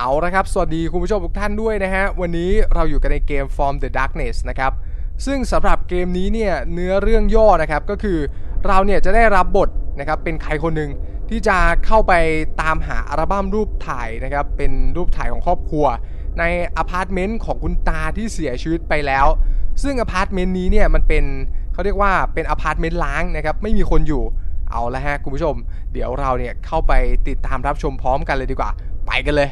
เอาละครับ สวัสดีคุณผู้ชมทุกท่านด้วยนะฮะ วันนี้เราอยู่กันในเกม From the Darkness นะครับ ซึ่งสำหรับเกมนี้เนี่ยเนื้อเรื่องย่อนะครับ ก็คือเราเนี่ยจะได้รับบทนะครับเป็นใครคนหนึ่งที่จะเข้าไปตามหาอัลบั้มรูปถ่ายนะครับ เป็นรูปถ่ายของครอบครัว ในอพาร์ตเมนต์ของคุณตาที่เสียชีวิตไปแล้ว ซึ่งอพาร์ตเมนต์นี้เนี่ยมันเป็นเขาเรียกว่าเป็นอพาร์ตเมนต์ล้างนะครับไม่มีคนอยู่เอาละฮะคุณผู้ชม เดี๋ยวเราเนี่ยเข้าไปติดตามรับชมพร้อมกันเลยดีกว่า ไปกันเลย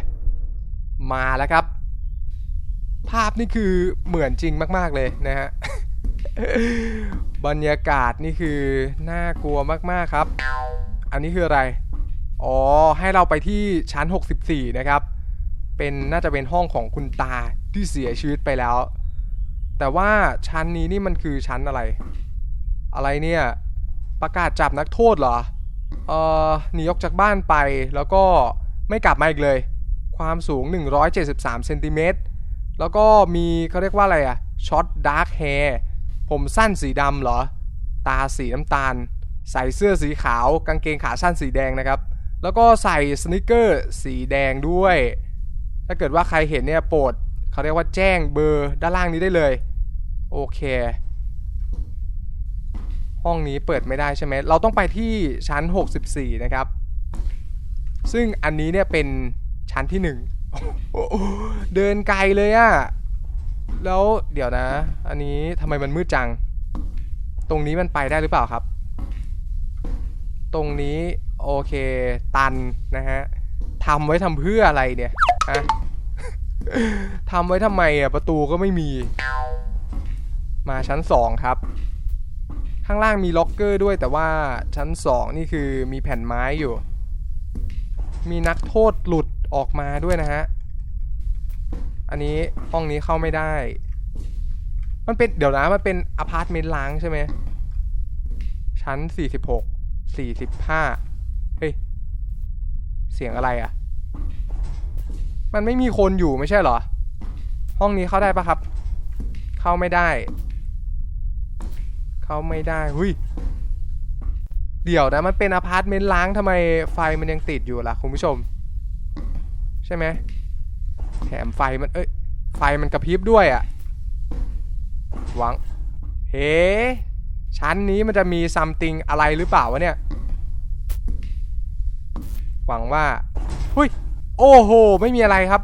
มาแล้วครับ ภาพนี่คือเหมือนจริงมาก ๆเลยนะฮะ บรรยากาศนี่คือน่ากลัวมากๆครับ อันนี้คืออะไร อ๋อ ให้เราไปที่ชั้น 64 นะครับ เป็นน่าจะเป็นห้องของคุณตาที่เสียชีวิตไปแล้ว แต่ว่าชั้นนี้นี่มันคือชั้นอะไร อะไรเนี่ย ประกาศจับนักโทษเหรอ เอ่อ หนีออกจากบ้านไปแล้วก็ไม่กลับมาอีกเลย ความสูง 173เซนติเมตรแล้วก็มีเขาเรียกว่าอะไรอะช็อตดาร์คแฮร์ผมสั้นสีดำเหรอ ตาสีน้ำตาล ใส่เสื้อสีขาว กางเกงขาสั้นสีแดงนะครับ แล้วก็ใส่สนิเกอร์สีแดงด้วย ถ้าเกิดว่าใครเห็นเนี่ยโปรดเขาเรียกว่าแจ้งเบอร์ด้านล่างนี้ได้เลย โอเค ห้องนี้เปิดไม่ได้ใช่ไหม เราต้องไปที่ชั้น 64 นะครับ ซึ่งอันนี้เนี่ยเป็น ชั้นที่หนึ่งเดินไกลเลยอะแล้วเดี๋ยวนะ อันนี้ทำไมมันมืดจัง ตรงนี้มันไปได้หรือเปล่าครับ ตรงนี้โอเค ตันนะฮะทำไว้ทำเพื่ออะไรเนี่ยฮะทำไว้ทำไมอะประตูก็ไม่มี มาชั้นสองครับ ข้างล่างมีล็อกเกอร์ด้วยแต่ว่าชั้นสองนี่คือมีแผ่นไม้อยู่ มีนักโทษหลุด ออกมาด้วยนะฮะ อันนี้ห้องนี้เข้าไม่ได้ มันเป็นเดี๋ยวนะมันเป็นอพาร์ตเมนต์ล้างใช่ไหม ชั้น46 45เฮ้ย เสียงอะไรอะ่ะ มันไม่มีคนอยู่ไม่ใช่เหรอ ห้องนี้เข้าได้ปะครับ เข้าไม่ได้ เข้าไม่ได้หุยเดี๋ยวนะมันเป็นอพาร์ตเมนต์ล้างทำไมไฟมันยังติดอยู่ล่ะคุณผู้ชม ใช่ไหมแถมไฟมันเอ้ยไฟมันกระพริบด้วยอะ่ะหวังเฮ้ชั้นนี้มันจะมีซัมติงอะไรหรือเปล่าวะเนี่ย หวังว่าหุยโอ้โห ไม่มีอะไรครับ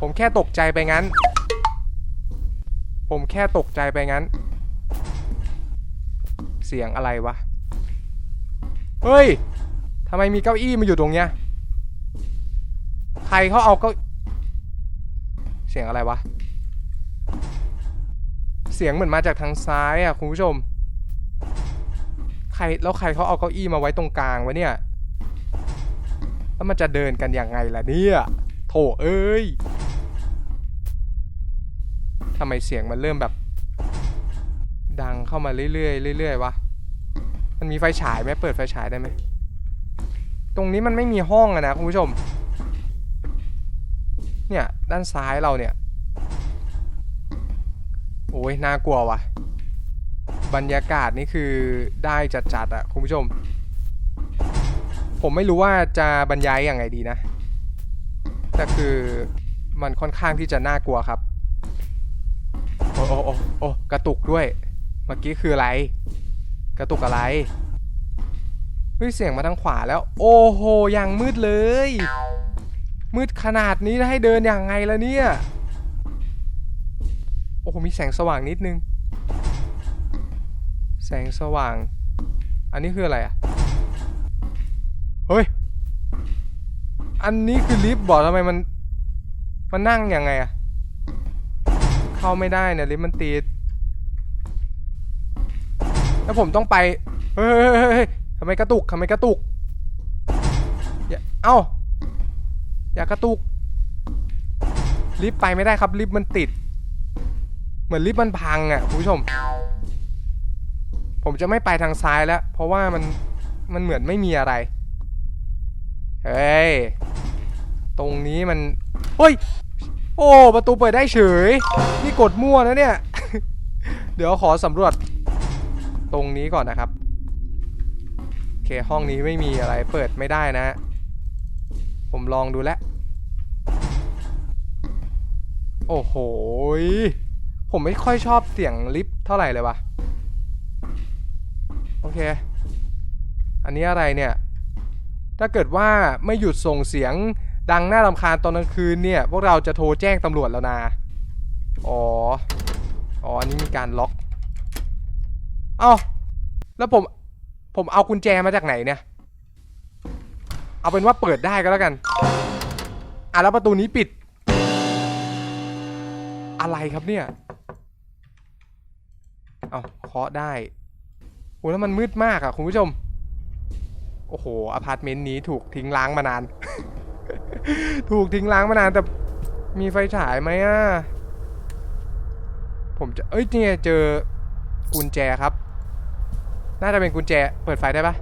ผมแค่ตกใจไปงั้น ผมแค่ตกใจไปงั้น เสียงอะไรวะ เฮ้ยทำไมมีเก้าอี้มาอยู่ตรงเนี้ย ใครเขาเอาเก้าเสียงอะไรวะ เสียงเหมือนมาจากทางซ้ายอะคุณผู้ชม ใครแล้วใครเขาเอาเก้าอี้มาไว้ตรงกลางวะเนี่ย แล้วมันจะเดินกันยังไงล่ะเนี่ย โถเอ้ยทำไมเสียงมันเริ่มแบบ ดังเข้ามาเรื่อยๆเรื่อยๆวะ มันมีไฟฉายไหมเปิดไฟฉายได้ไหม ตรงนี้มันไม่มีห้องอะนะคุณผู้ชม เนี่ย ด้านซ้ายเราเนี่ย โอ้ยน่ากลัววะบรรยากาศนี่คือได้จัดๆอะคุณผู้ชม ผมไม่รู้ว่าจะบรรยายยังไงดีนะ แต่คือมันค่อนข้างที่จะน่ากลัวครับ โอ้โอ้โอ้โอ้กระตุกด้วย เมื่อกี้คืออะไร กระตุกอะไรเฮ้ยเสียงมาทางขวาแล้ว โอ้โหยังมืดเลย มืดขนาดนี้ให้เดินอย่างไงล่ะเนี่ย โอ้โห มีแสงสว่างนิดนึง แสงสว่าง อันนี้คืออะไรอะ เฮ้ย อันนี้คือลิฟต์บอกทำไมมัน มันนั่งยังไงอะ เข้าไม่ได้เนี่ยลิฟต์มันติด แล้วผมต้องไป เฮ้ยเฮ้ยเฮ้ยทำไมกระตุกทำไมกระตุกอาเอ้า อย่ากระตุกลิฟต์ไปไม่ได้ครับลิฟต์มันติด เหมือนลิฟต์มันพังอะคุณผู้ชม ผมจะไม่ไปทางซ้ายแล้ว เพราะว่ามันมันเหมือนไม่มีอะไรเฮ้ยตรงนี้มันเฮ้ยโอ้ประตูเปิดได้เฉย นี่กดมั่วนะเนี่ย เดี๋ยวขอสำรวจ ตรงนี้ก่อนนะครับโอเคห้องนี้ไม่มีอะไรเปิดไม่ได้นะ ผมลองดูแลว โอ้โห ผมไม่ค่อยชอบเสียงลิฟต์เท่าไหร่เลยวะโอเค อันนี้อะไรเนี่ย ถ้าเกิดว่าไม่หยุดส่งเสียงดังน่ารำคาญตอนกลางคืนเนี่ย พวกเราจะโทรแจ้งตำรวจแล้วนะ อ๋อ อ๋อ อันนี้มีการล็อก เอ้า แล้วผม ผมเอากุญแจมาจากไหนเนี่ย เอาเป็นว่าเปิดได้ก็แล้วกัน อะแล้วประตูนี้ปิด อะไรครับเนี่ย เอาเคาะได้โหแล้วมันมืดมากอะคุณผู้ชม โอ้โหอพาร์ตเมนต์นี้ถูกทิ้งล้างมานาน ถูกทิ้งล้างมานานแต่มีไฟฉายไหมอะผมจะ เอ้ยเนี่ยเจอกุญแจครับ น่าจะเป็นกุญแจ เปิดไฟได้ปะ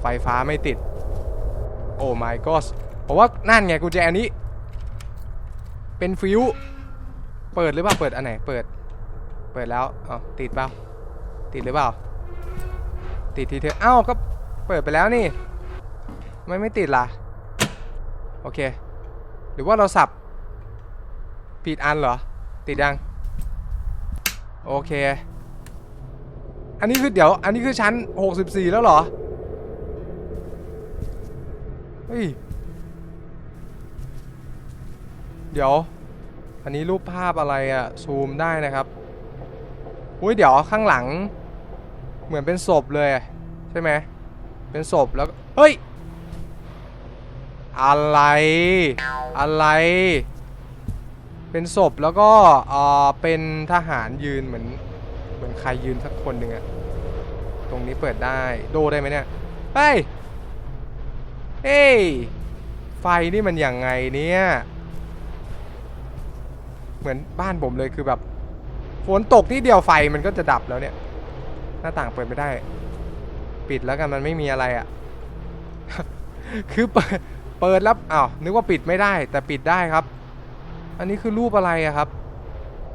ไฟฟ้าไม่ติด โอ้ my god ผมว่านั่นไงกุญแจอันนี้ เป็นฟิว เปิดหรือเปล่า เปิดอันไหน เปิด เปิดแล้วอ๋อติดเปล่า ติดหรือเปล่า ติดทีเถอะอ้าว ก็เปิดไปแล้วนี่ ไม่ไม่ติดล่ะ โอเค หรือว่าเราสับผิดอันเหรอ ติดยัง โอเค อันนี้คือเดี๋ยว อันนี้คือชั้น 64 แล้วเหรอ เฮ้ย เดี๋ยว อันนี้รูปภาพอะไรอะซูมได้นะครับอุ้ยเดี๋ยวข้างหลัง เหมือนเป็นศพเลยใช่ไหมเป็นศพแล้วเฮ้ยอะไร อะไร เป็นศพแล้วก็เอ่อเป็นทหารยืนเหมือน เหมือนใครยืนสักคนหนึ่งอะตรงนี้เปิดได้ โดได้ไหมเนี่ยเฮ้ยเฮ้ยไฟนี่มันอย่างไงเนี่ย เหมือนบ้านผมเลยคือแบบฝนตกที่เดียวไฟมันก็จะดับแล้วเนี่ย หน้าต่างเปิดไม่ได้ ปิดแล้วกันมันไม่มีอะไรอะ่ะ คือเปิดเปิดแล้วอ้าวนึกว่าปิดไม่ได้ แต่ปิดได้ครับ อันนี้คือรูปอะไรอะครับ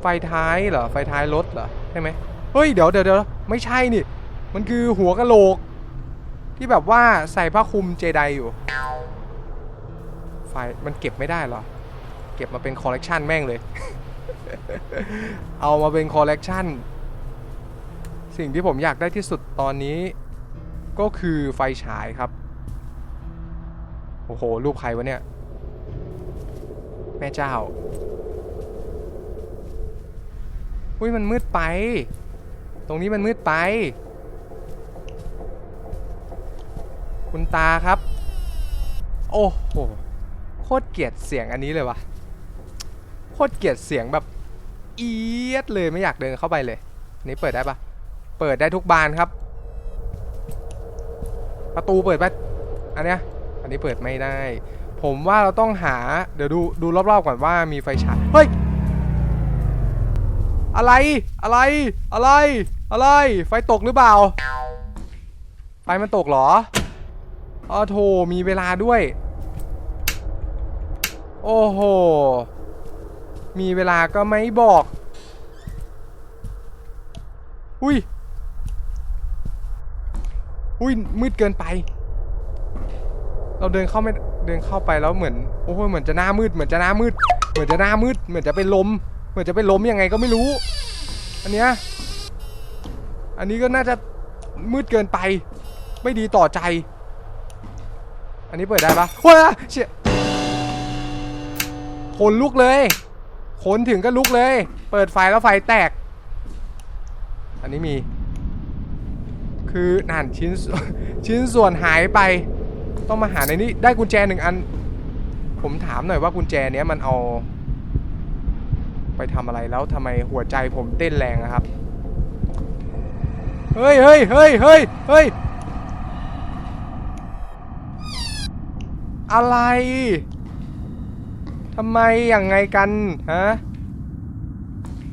ไฟท้ายเหรอไฟท้ายรถเหรอใช่ไหมเฮ้ยเดี๋ยวเดี๋ยวเดี๋ยวไม่ใช่นี่ มันคือหัวกะโหลก ที่แบบว่าใส่ผ้าคลุมเจไดอยู่ ไฟมันเก็บไม่ได้เหรอ เก็บมาเป็นคอลเลกชันแม่งเลย เอามาเป็นคอลเลกชันสิ่งที่ผมอยากได้ที่สุดตอนนี้ ก็คือไฟฉายครับ โอ้โห รูปใครวะเนี่ย แม่เจ้าอุ้ยมันมืดไป ตรงนี้มันมืดไป คุณตาครับ โอ้โห โคตรเกลียดเสียงอันนี้เลยวะโคตรเกลียดเสียงแบบเอียดเลยไม่อยากเดินเข้าไปเลยนนี้เปิดได้ปะเปิดได้ทุกบานครับ ประตูเปิดปะอันเนี้ยอันนี้เปิดไม่ได้ ผมว่าเราต้องหาเดี๋ยวดูดูรอบๆก่อนว่ามีไฟฉายเฮ้ยอะไรอะไรอะไรอะไร ไฟตกหรือเปล่า ไฟมันตกเหรออ๋อโถมีเวลาด้วย โอ้โห มีเวลาก็ไม่บอก อุ้ย อุ้ย มืดเกินไป เราเดินเข้าไม่เดินเข้าไปแล้วเหมือนโอ้โหเหมือนจะหน้ามืดเหมือนจะหน้ามืด เหมือนจะหน้ามืด เหมือนจะเป็นลม เหมือนจะเป็นลมยังไงก็ไม่รู้ อันเนี้ยอันนี้ก็น่าจะมืดเกินไป ไม่ดีต่อใจ อันนี้เปิดได้ปะว้าเชี่ยคนลุกเลย คนถึงก็ลุกเลย เปิดไฟแล้วไฟแตก อันนี้มี คือนั่นชิ้นชิ้นส่วนหายไป ต้องมาหาในนี้ ได้กุญแจหนึ่งอัน ผมถามหน่อยว่ากุญแจเนี้ยมันเอา ไปทำอะไรแล้วทำไมหัวใจผมเต้นแรงอะครับ เฮ้ยเฮ้ยเฮ้ยเฮ้ยเฮ้ยอะไร ทำไมอย่างไงกันฮะ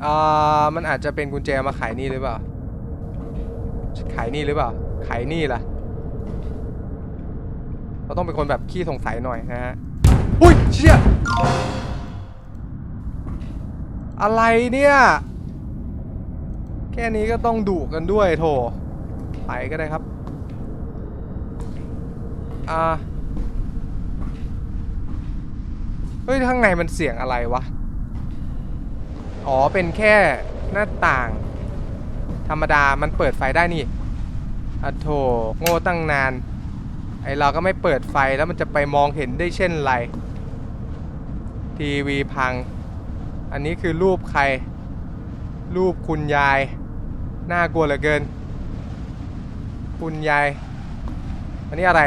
อ่ามันอาจจะเป็นกุญแจมาขายนี่หรือเปล่า ขายนี่หรือเปล่า ขายนี่ล่ะ เราต้องเป็นคนแบบขี้สงสัยหน่อยนะฮะ อุ้ยเชี่ย อะไรเนี่ย แค่นี้ก็ต้องดุกันด้วยโถ ไปก็ได้ครับ อ่า เฮ้ย ข้างในมันเสียงอะไรวะ อ๋อ เป็นแค่หน้าต่าง ธรรมดา มันเปิดไฟได้นี่อะโถโง่ตั้งนาน ไอเราก็ไม่เปิดไฟแล้วมันจะไปมองเห็นได้เช่นไร ทีวีพัง อันนี้คือรูปใคร รูปคุณยาย น่ากลัวเหลือเกิน คุณยาย อันนี้อะไร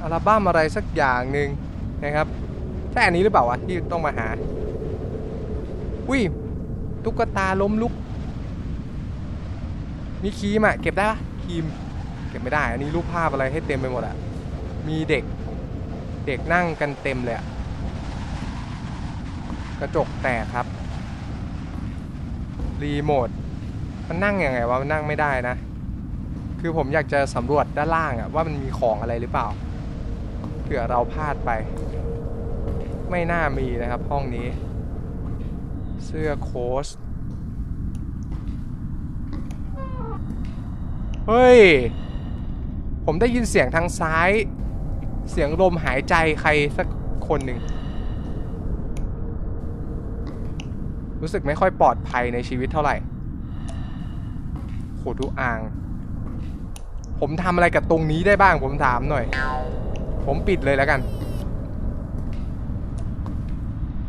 อัลบั้มอะไรสักอย่างหนึ่งนะครับ ใช่อันนี้หรือเปล่าวะที่ต้องมาหาอุ้ยตุ๊กตาล้มลุก มีครีมอะเก็บได้ปะครีม เก็บไม่ได้ อันนี้รูปภาพอะไรให้เต็มไปหมดอะมีเด็ก เด็กนั่งกันเต็มเลยอะกระจกแตกครับ รีโมท มันนั่งยังไงวะ มันนั่งไม่ได้นะ คือผมอยากจะสำรวจด้านล่างอะว่ามันมีของอะไรหรือเปล่า เผื่อเราพลาดไป ไม่น่ามีนะครับห้องนี้ เสื้อโค้ชเฮ้ย ผมได้ยินเสียงทางซ้าย เสียงลมหายใจใครสักคนหนึ่ง รู้สึกไม่ค่อยปลอดภัยในชีวิตเท่าไหร่โหดูอ่าง ผมทำอะไรกับตรงนี้ได้บ้างผมถามหน่อย ผมปิดเลยแล้วกัน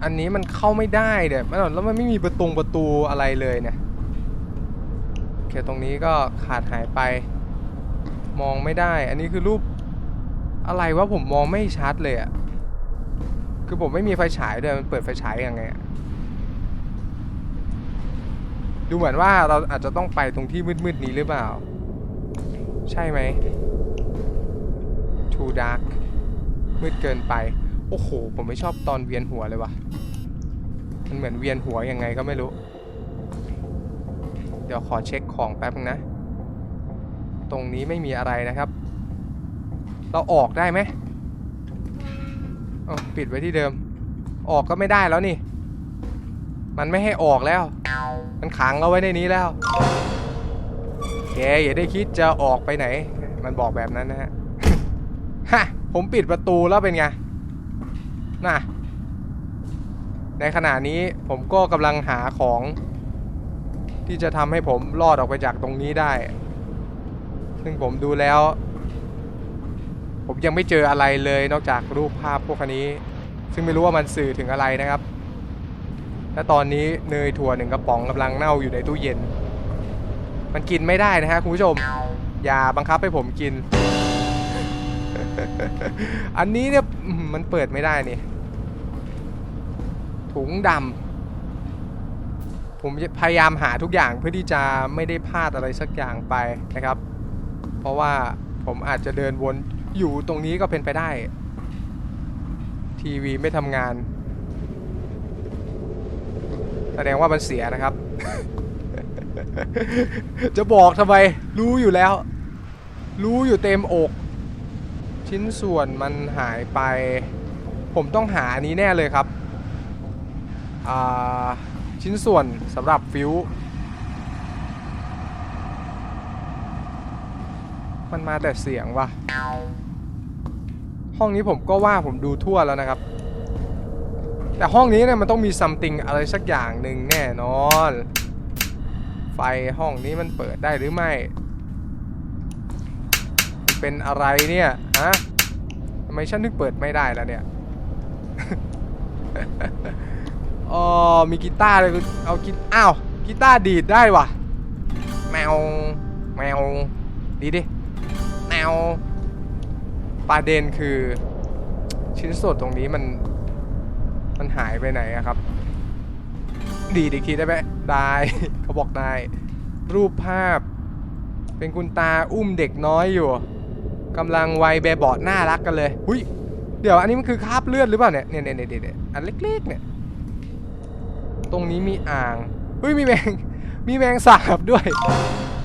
อันนี้มันเข้าไม่ได้เดี๋ยวแล้วมันไม่มีประตูประตูอะไรเลยเนี่ยโอเคตรงนี้ก็ขาดหายไป มองไม่ได้ อันนี้คือรูปอะไรวะผมมองไม่ชัดเลยอะคือผมไม่มีไฟฉายด้วยมันเปิดไฟฉายยังไงดูเหมือนว่าเราอาจจะต้องไปตรงที่มืดๆนี้หรือเปล่า ใช่ไหม too dark มืดเกินไป โอ้โห ผมไม่ชอบตอนเวียนหัวเลยวะมันเหมือนเวียนหัวยังไงก็ไม่รู้ เดี๋ยวขอเช็คของแป๊บนึงนะ ตรงนี้ไม่มีอะไรนะครับ เราออกได้ไหมอ๋อปิดไว้ที่เดิม ออกก็ไม่ได้แล้วนี่ มันไม่ให้ออกแล้ว มันขังเราไว้ในนี้แล้ว แกอย่าได้คิดจะออกไปไหน มันบอกแบบนั้นนะฮะ ฮะ ผมปิดประตูแล้วเป็นไง นะในขณะนี้ผมก็กำลังหาของ ที่จะทำให้ผมรอดออกไปจากตรงนี้ได้ ซึ่งผมดูแล้ว ผมยังไม่เจออะไรเลยนอกจากรูปภาพพวกนี้ ซึ่งไม่รู้ว่ามันสื่อถึงอะไรนะครับและตอนนี้เนยถั่วหนึ่งกระป๋องกำลังเน่าอยู่ในตู้เย็น มันกินไม่ได้นะฮะคุณผู้ชม อย่าบังคับให้ผมกิน อันนี้เนี่ยมันเปิดไม่ได้นี่ ถุงดำผมพยายามหาทุกอย่างเพื่อที่จะไม่ได้พลาดอะไรสักอย่างไปนะครับ เพราะว่าผมอาจจะเดินวนอยู่ตรงนี้ก็เป็นไปได้ ทีวีไม่ทำงาน แสดงว่ามันเสียนะครับ จะบอกทำไมรู้อยู่แล้ว รู้อยู่เต็มอก ชิ้นส่วนมันหายไป ผมต้องหาอันนี้แน่เลยครับ ชิ้นส่วนสำหรับฟิวมันมาแต่เสียงว่ะห้องนี้ผมก็ว่าผมดูทั่วแล้วนะครับ แต่ห้องนี้เนี่ยมันต้องมีซัมติงอะไรสักอย่างหนึ่งแน่นอน ไฟห้องนี้มันเปิดได้หรือไม่ เป็นอะไรเนี่ยฮะทำไมฉันถึงเปิดไม่ได้แล้วเนี่ย อ๋อมีกีตาร์เลยเอากีอ้าวกีตาร์ดีดได้ว่ะแมวแมวดีดิแมวประเด็นคือ ชิ้นส่วนตรงนี้มัน มันหายไปไหนอะครับ ดีดอีกทีได้ไหมได้ เขาบอกได้ รูปภาพ เป็นคุณตาอุ้มเด็กน้อยอยู่กำลังวัยแบบเบาะน่ารักกันเลย หุยเดี๋ยวอันนี้มันคือคราบเลือดหรือเปล่าเนี่ยเนี่ยเนี่ยเนี่ยเนี่ยอันเล็กๆเนี่ย ตรงนี้มีอ่างเฮ้ยมีแมง มีแมงสาบด้วย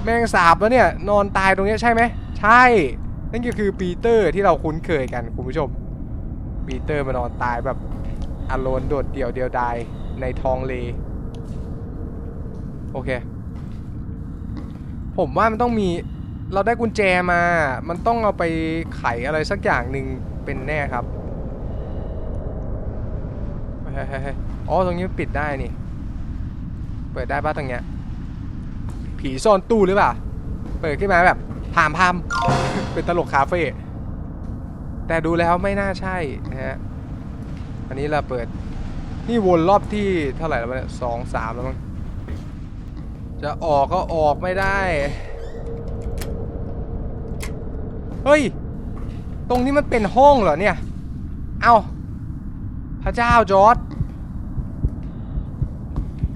แมงสาบแล้วเนี่ย นอนตายตรงนี้ใช่ไหม ใช่ นั่นก็คือปีเตอร์ที่เราคุ้นเคยกันคุณผู้ชม ปีเตอร์มานอนตายแบบอโลนโดดเดี่ยวเดียวดายในทองเล โอเค ผมว่ามันต้องมี เราได้กุญแจมา มันต้องเอาไปไขอะไรสักอย่างหนึ่งเป็นแน่ครับเฮ้ย อ๋อตรงนี้ปิดได้นี่ เปิดได้ป่ะตรงเนี้ย ผีซ่อนตู้หรือเปล่า เปิดขึ้นมาแบบพามพามเป็นตลกคาเฟ่แต่ดูแล้วไม่น่าใช่นะฮะ อันนี้เราเปิด นี่วนรอบที่เท่าไหร่แล้ววะเนี่ยสองสามแล้วมั้ง จะออกก็ออกไม่ได้ เฮ้ย ตรงนี้มันเป็นห้องเหรอเนี่ย เอ้า พระเจ้าจอร์ด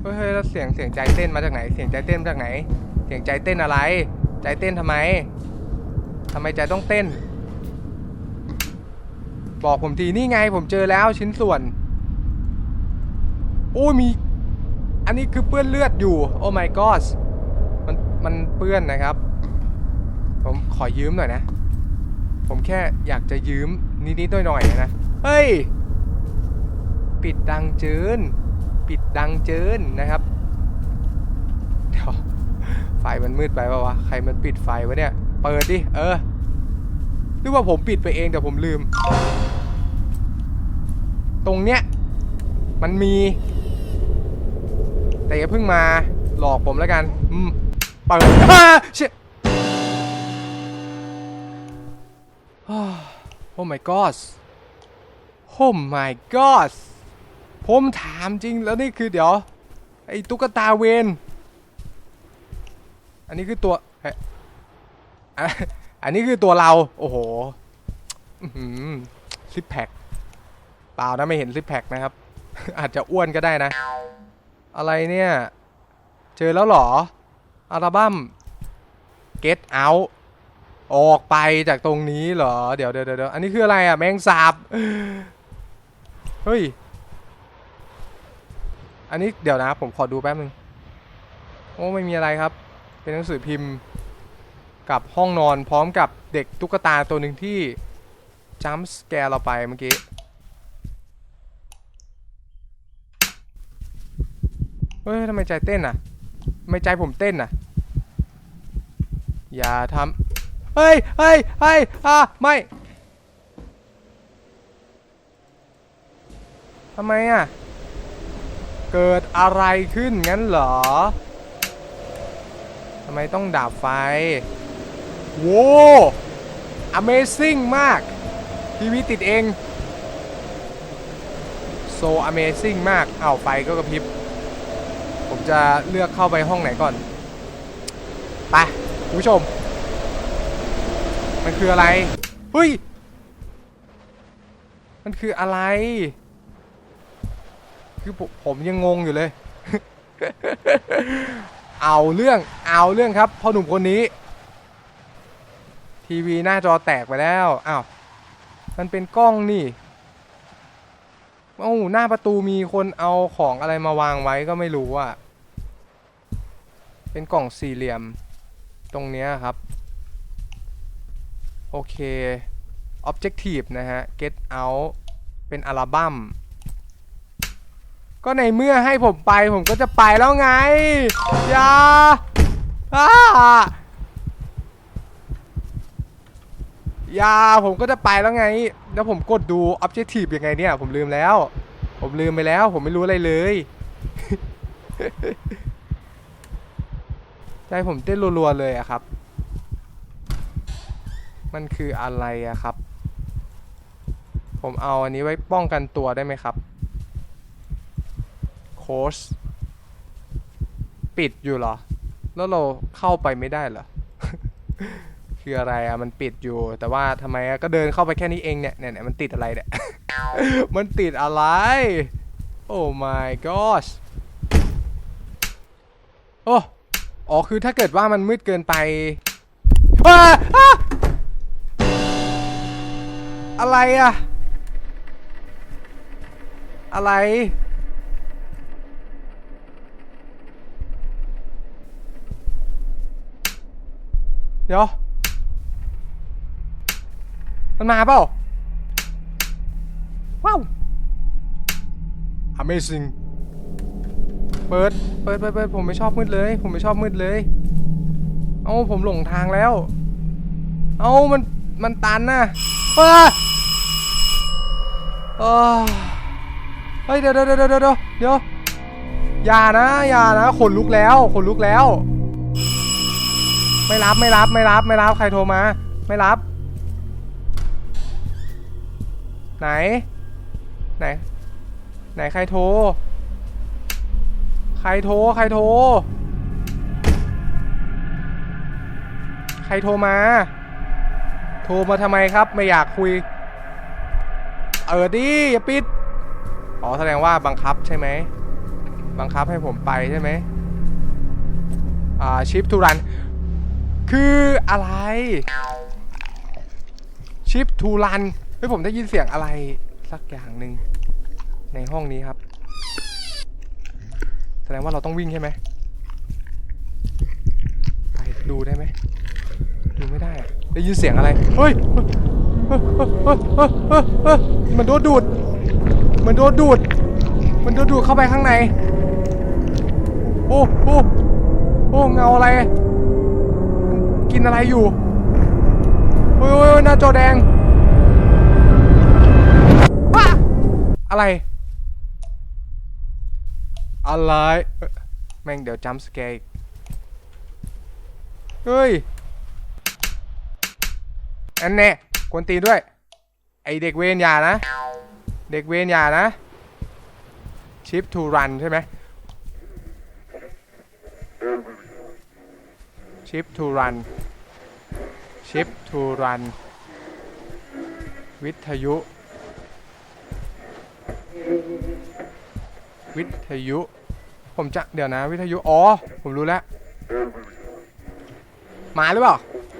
เฮ้ยเฮ้ยแล้วเสียงเสียงใจเต้นมาจากไหน เสียงใจเต้นมาจากไหน เสียงใจเต้นอะไร ใจเต้นทำไมทำไมใจต้องเต้น บอกผมทีนี่ไงผมเจอแล้วชิ้นส่วน โอ้มี อันนี้คือเปื้อนเลือดอยู่ โอ้ my god มันมันเปื้อนนะครับ ผมขอยืมหน่อยนะ ผมแค่อยากจะยืมนิดๆหน่อยๆนะ เฮ้ย ปิดดังเจิน ปิดดังเจินนะครับเดี๋ยวไฟมันมืดไปปะวะใครมันปิดไฟวะเนี่ย เปิดดิ เออหรือว่าผมปิดไปเองแต่ผมลืม ตรงเนี้ยมันมี แต่อย่าเพิ่งมาหลอกผมแล้วกัน อืม เปิดอ่าเชยโอ้ my god โอ้ my god ผมถามจริงแล้วนี่คือเดี๋ยว ไอ้ตุ๊กตาเวนอันนี้คือตัวอันนี้คือตัวเรา โอ้โหซิปแพคเปล่านะไม่เห็นซิปแพคนะครับ อาจจะอ้วนก็ได้นะ อะไรเนี่ย เจอแล้วเหรอ อัลบั้ม Get Out ออกไปจากตรงนี้เหรอ เดี๋ยวเดี๋ยวเดี๋ยวอันนี้คืออะไรอะ แมงสาบ เฮ้ย อันนี้เดี๋ยวนะ ผมขอดูแป๊บนึง โอ้ไม่มีอะไรครับ เป็นหนังสือพิมพ์กับห้องนอนพร้อมกับเด็กตุ๊กตาตัวหนึ่งที่จัมส์แกร์เราไปเมื่อกี้ เฮ้ยทำไมใจเต้นอะทำไมใจผมเต้นอะ อย่าทำเฮ้ยเฮ้ยเฮ้ยอะไม่ทำไมอะ เกิดอะไรขึ้นงั้นเหรอทำไมต้องดับไฟโว้ Amazing มาก ทีวีติดเองโซ Amazing มากอ้าวไฟก็กระพริบ ผมจะเลือกเข้าไปห้องไหนก่อน ไปคุณผู้ชม มันคืออะไรเฮ้ย มันคืออะไร คือผมผมยังงงอยู่เลย เอาเรื่องเอาเรื่องครับพ่อหนุ่มคนนี้ ทีวีหน้าจอแตกไปแล้วอ้าวมันเป็นกล้องนี่โอ้หน้าประตูมีคนเอาของอะไรมาวางไว้ก็ไม่รู้อะเป็นกล่องสี่เหลี่ยมตรงเนี้ยครับ โอเค Objective นะฮะ Get Out เป็นอัลบั้ม ก็ในเมื่อให้ผมไปผมก็จะไปแล้วไง อย่าอ้าอย่าผมก็จะไปแล้วไง แล้วผมกดดู Objective ยังไงเนี่ย ผมลืมแล้ว ผมลืมไปแล้ว ผมไม่รู้อะไรเลยใจผมเต้นรัวๆเลยอะครับ มันคืออะไรอะครับ ผมเอาอันนี้ไว้ป้องกันตัวได้ไหมครับ ชปิดอยู่เหรอ แล้วเราเข้าไปไม่ได้เหรอ คืออะไรอะมันปิดอยู่ แต่ว่าทำไมอะก็เดินเข้าไปแค่นี้เองเนี่ยเนี่ยเนี่ยมันติดอะไรเนี่ย มันติดอะไร โอ้ my gosh โอ้ อ๋อ คือถ้าเกิดว่ามันมืดเกินไปอออะไรอะอะไร เดี๋ยว มันมาเปล่า ว้าว Amazing เปิด เปิดเปิดเปิดผมไม่ชอบมืดเลย ผมไม่ชอบมืดเลย เอาผมหลงทางแล้ว เอามัน มันตันนะอ้าอ้าเฮ้ยเดี๋ยวเดี๋ยวเดี๋ยวเดี๋ยวเดี๋ยวอย่านะ อย่านะ ขนลุกแล้ว ขนลุกแล้ว ไม่รับไม่รับไม่รับไม่รับใครโทรมา ไม่รับ ไหน ไหน ไหนใครโทร ใครโทรใครโทร ใครโทรมา โทรมาทำไมครับ ไม่อยากคุย เออดิอย่าปิด อ๋อแสดงว่าบังคับใช่ไหม บังคับให้ผมไปใช่ไหมอ่าชิปทูรัน คืออะไรชิปทูรันเฮ้ยผมได้ยินเสียงอะไรสักอย่างหนึ่งในห้องนี้ครับ แสดงว่าเราต้องวิ่งใช่ไหมไปดูได้ไหมดูไม่ได้ได้ยินเสียงอะไรเฮ้ยเฮ้ยเฮ้ยเฮ้ยเฮ้ยเฮ้ยเฮ้ยมันโดนดูดมันโดนดูดมันโดนดูดเข้าไปข้างใน โอ้โอ้โอ้เงาอะไร กินอะไรอยู่โอ้ยโอ้ยโอ้ยหน้าจอแดงว้าอะไร อะไรเอ้ยแม่งเดี๋ยวจัมป์สแกร์อีกเฮ้ยอันแน่กวนตีนด้วย ไอเด็กเวนอยานะ เด็กเวนอยานะ ชิปทูรันใช่ไหม ชิปทูรันชิปทูรันวิทยุ วิทยุ ผมจะเดี๋ยวนะ วิทยุ อ๋อ ผมรู้แล้ว มาหรือเปล่า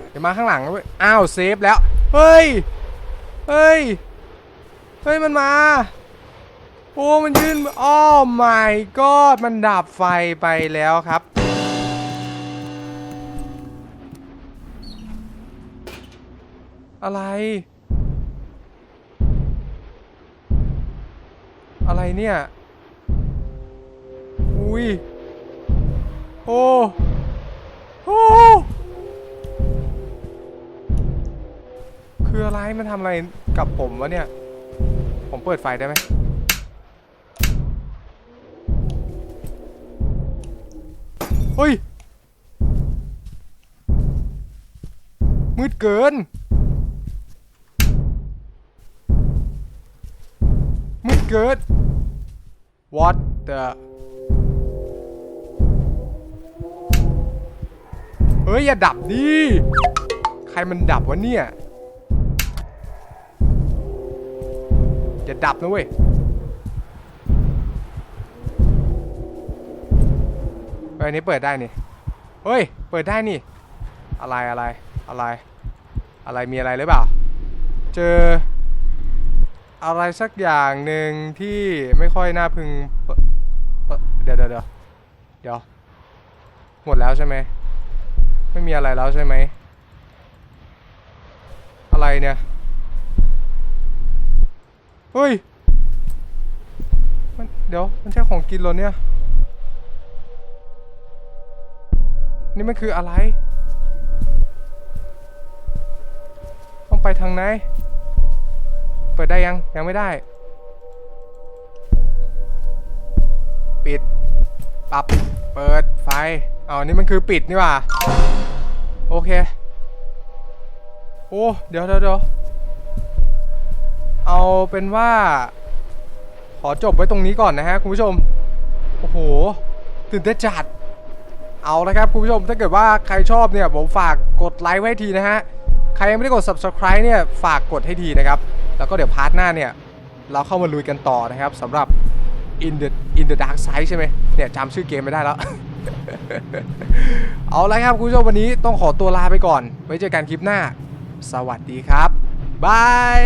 เดี๋ยวมาข้างหลังด้วยอ้าวเซฟแล้ว เฮ้ย เฮ้ย เฮ้ย มันมา โอ้ มันยืนอ้อ my god มันดับไฟไปแล้วครับ อะไร อะไรเนี่ย อุ้ย โอ้โอ้คืออะไรมันทำอะไรกับผมวะเนี่ย ผมเปิดไฟได้ไหมเฮ้ย มืดเกิน เกิน What the เฮ้ย อย่าดับดิ ใครมันดับวะเนี่ย อย่าดับนะเว้ย เฮ้ยอันนี้เปิดได้นี่ เฮ้ย เปิดได้นี่ อะไรอะไรอะไร อะไรมีอะไรหรือเปล่า เจอ อะไรสักอย่างหนึ่งที่ไม่ค่อยน่าพึง เดี๋ยวเดี๋ยวเดี๋ยวเดี๋ยว หมดแล้วใช่ไหม ไม่มีอะไรแล้วใช่ไหม อะไรเนี่ย เฮ้ย มันเดี๋ยว มันใช่ของกินเหรอเนี่ย นี่มันคืออะไร ต้องไปทางไหน เปิดได้ยัง ยังไม่ได้ ปิด ปรับ เปิดไฟอ๋อนี่มันคือปิดนี่ว่า โอเค โอ้เดี๋ยวเดี๋ยวเดี๋ยวเอาเป็นว่า ขอจบไว้ตรงนี้ก่อนนะฮะคุณผู้ชม โอ้โห ตื่นเต้นจัด เอาละครับคุณผู้ชม ถ้าเกิดว่าใครชอบเนี่ย ผมฝากกดไลค์ไว้ทีนะฮะ ใครยังไม่ได้กด subscribe เนี่ย ฝากกดให้ทีนะครับ แล้วก็เดี๋ยวพาร์ทหน้าเนี่ย เราเข้ามาลุยกันต่อนะครับสำหรับ in the in the dark side ใช่ไหมเนี่ยจำชื่อเกมไม่ได้แล้ว เอาละครับคุณผู้ชมวันนี้ต้องขอตัวลาไปก่อน ไว้เจอกันคลิปหน้า สวัสดีครับบาย